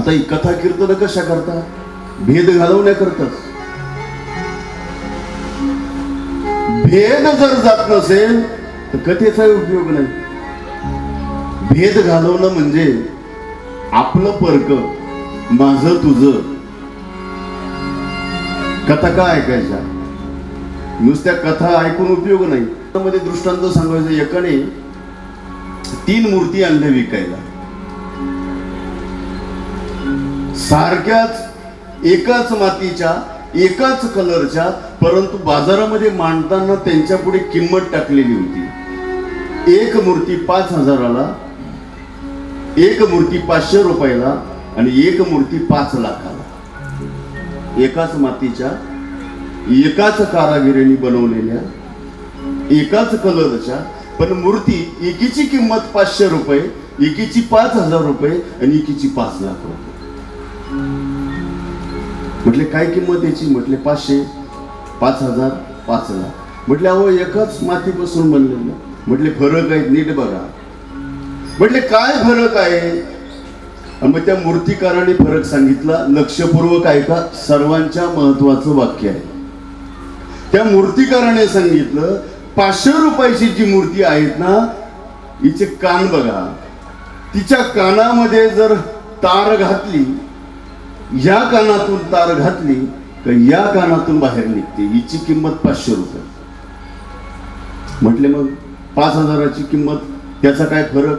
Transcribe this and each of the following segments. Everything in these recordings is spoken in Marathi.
आता ही कथा कीर्तन कशा करता भेद घालवण्याकरताच. भेद जर जात नसेल तर कथेचा उपयोग नाही. भेद घालवणं म्हणजे आपलं पर्क माझं तुझ. कथा का ऐकायच्या? नुसत्या कथा ऐकून उपयोग नाही. त्यामध्ये दृष्टांत सांगायचं एकाने तीन मूर्ती आणल्या विकायला. सारख्याच एकाच मातीच्या एकाच कलरच्या परंतु बाजारामध्ये मांडताना त्यांच्या पुढे किंमत टाकलेली होती. एक मूर्ती पाच हजाराला एक मूर्ती पाचशे रुपयाला आणि एक मूर्ती पाच लाखाला. एकाच मातीच्या एकाच कारागिरीने बनवलेल्या एकाच कलरच्या पण मूर्ती एकीची किंमत पाचशे रुपये एकीची पाच हजार रुपये आणि एकीची पाच लाख रुपये. म्हटले काय किंमत याची? म्हटले पाचशे. पाच हजार. पाच हजार. म्हटले अहो एकाच मातीपासून बनलेलं. म्हटले फरक आहे नीट बघा. म्हटले काय फरक आहे? मग त्या मूर्तिकाराने फरक सांगितला लक्षपूर्वक ऐका सर्वांच्या महत्वाचं वाक्य आहे. त्या मूर्तिकाराने सांगितलं पाचशे रुपयाची जी मूर्ती आहेत ना हिचे कान बघा. तिच्या कानामध्ये जर तार घातली या कानातून तार घातली तर या कानातून बाहेर निघते. हिची किंमत पाचशे रुपये. म्हटले मग पाच हजाराची किंमत त्याचा काय फरक?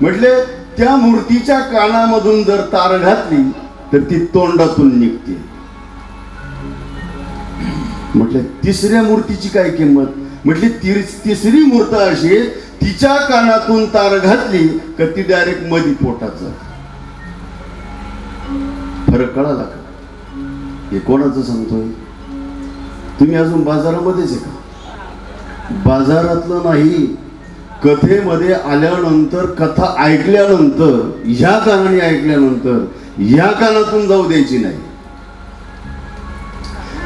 म्हटले त्या मूर्तीच्या कानामधून जर तार घातली तर ती तोंडातून निघते. म्हटले तिसऱ्या मूर्तीची काय किंमत? म्हटली ती तिसरी मूर्त अशी तिच्या कानातून तार घातली का ती डायरेक्ट मधी पोटात जाते. फरक कळाला का? हे कोणाचं सांगतोय? तुम्ही अजून बाजारामध्येच आहे का? बाजारातलं नाही कथेमध्ये आल्यानंतर कथा ऐकल्यानंतर ह्या कानाने ऐकल्यानंतर ह्या कानातून जाऊ द्यायची नाही.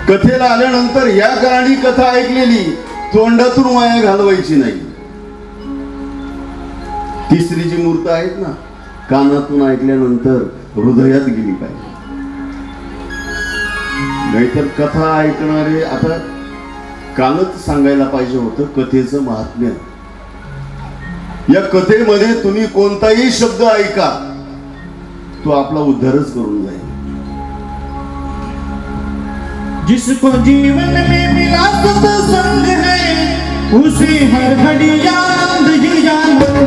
कथेला आल्यानंतर या कानाने कथा ऐकलेली तोंडातून वाया घालवायची नाही. तिसरी जी मूर्त आहेत ना कानातून ऐकल्यानंतर हृदयात गेली पाहिजे. नाहीतर कथा ऐकणारे आता कालच सांगायला पाहिजे होतं कथेचं महात्म्य. या कथेमध्ये तुम्ही कोणताही शब्द ऐका तो आपला उद्धारच करून जाईल. जिसको जीवन में मिला सत्संग है उसे हर घड़ी याद ही आनंद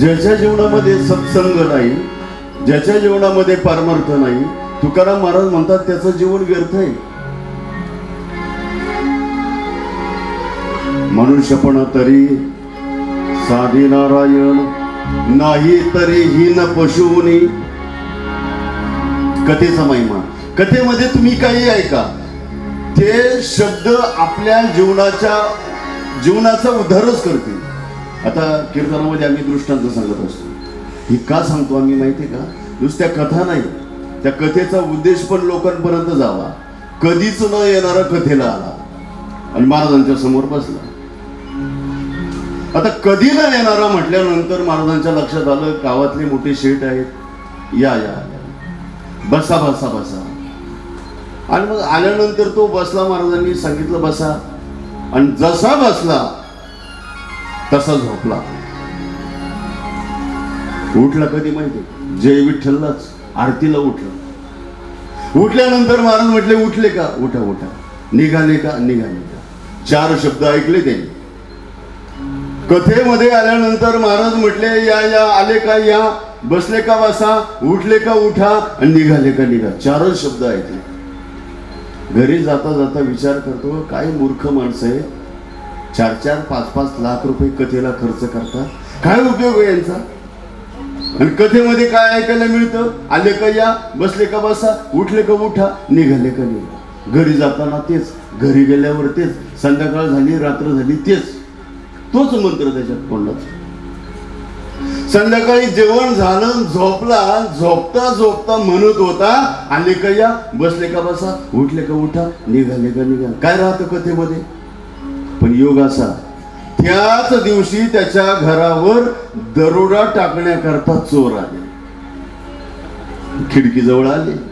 ज्याच्या जीवनामध्ये सत्संग नाही ज्याच्या जीवनामध्ये पारमार्थ नाही तुकाराम महाराज म्हणतात त्याचं जीवन व्यर्थ आहे. मनुष्यपणा तरी साधी नारायण नाही तरी हीन पशुनी कथेचा महिमा. कथेमध्ये तुम्ही काही ऐका. ते शब्द आपल्या जीवनाच्या जीवनाचा उद्धारच करतील. आता कीर्तनामध्ये आम्ही दृष्टांत सांगत असतो. ही का सांगतो आम्ही माहिती आहे का? नुसत्या कथा नाही. त्या कथेचा उद्देश पण लोकांपर्यंत जावा. कधीच न येणारा कथेला आला. आणि महाराजांच्या समोर बसला. आता कधी न येणारा म्हटल्यानंतर महाराजांच्या लक्षात आलं गावातले मोठे शेठ आहेत. या या या. बसा बसा बसा. आणि मग आल्यानंतर तो बसला महाराजांनी सांगितलं बसा. आणि जसा बसला तसा झोपला. उठला कधी माहिती? जय विठ्ठललाच. आरतीला उठला. उठल्यानंतर महाराज म्हटले उठले का? उठा उठा. निघाले का? निघाले का? चार शब्द ऐकले त्यांनी. कथेमध्ये आल्यानंतर महाराज म्हटले या या आले का? या. बसले का बसा उठले का? उठा. आणि निघाले का? निघा. चारच शब्द ऐकले. घरी जाता जाता विचार करतो काय मूर्ख माणसं आहे? चार चार पाच पाच लाख रुपये कथेला खर्च करतात. काय उपयोग आहे यांचा? आणि कथेमध्ये काय ऐकायला मिळतं? आले का या? बसले का बसा? उठले का उठा? निघाले का निघा. घरी जाताना तेच. घरी गेल्यावर तेच. संध्याकाळ झाली रात्र झाली तेच. तोच मंत्र त्याच्यात तोंडात संध्याकाळी जेवण झालं झोपला झोपता झोपता म्हणत होता आले का या? बसले का बसा? उठले का उठा? निघाले का निघा. काय राहतं कथेमध्ये? पण योग असा. त्याच दिवशी त्याच्या घरावर दरोडा टाकण्याकरता चोर आले. खिडकीजवळ आले.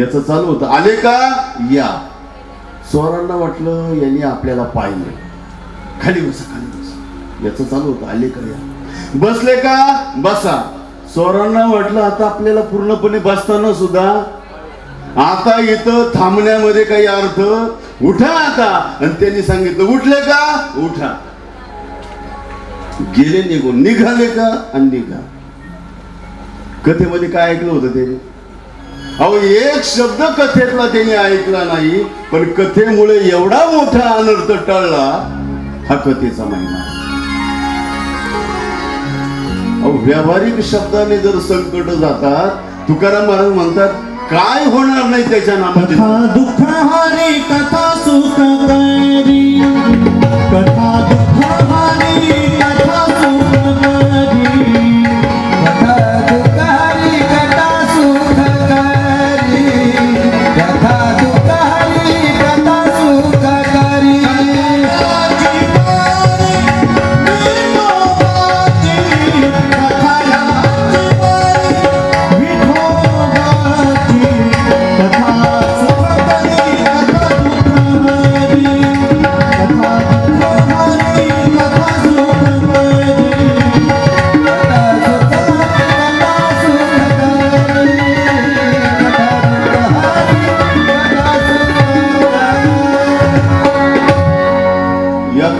याच चालू होतं. आले का? या. चोरांना वाटलं यांनी आपल्याला पाहिलं. खाली बसा खाली बसा. याच चालू होतं. आले का? या. बसले का? बसा. चोरांना वाटलं आता आपल्याला पूर्णपणे बसताना सुद्धा आता इथं थांबण्यामध्ये काही अर्थ? उठा आता. आणि त्यांनी सांगितलं उठले का? उठा. गेले निघून. निघाले का? आणि निघा. कथेमध्ये काय ऐकलं होतं त्याने? अहो एक शब्द कथेतला त्याने ऐकला नाही पण कथेमुळे एवढा मोठा अनर्थ टळला हा कथेचा महिना अहो व्यावहारिक शब्दाने जर संकट जातात तुकाराम महाराज म्हणतात काय होणार नाही त्याच्या नामात? दुःख हरी कथा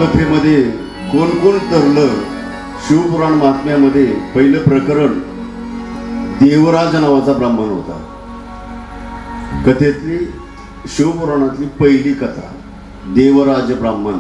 कथेमध्ये कोण कोण तरलं शिवपुराण महात्म्यामध्ये पहिलं प्रकरण देवराज नावाचा ब्राह्मण होता. कथेतली शिवपुराणातली पहिली कथा देवराज ब्राह्मण.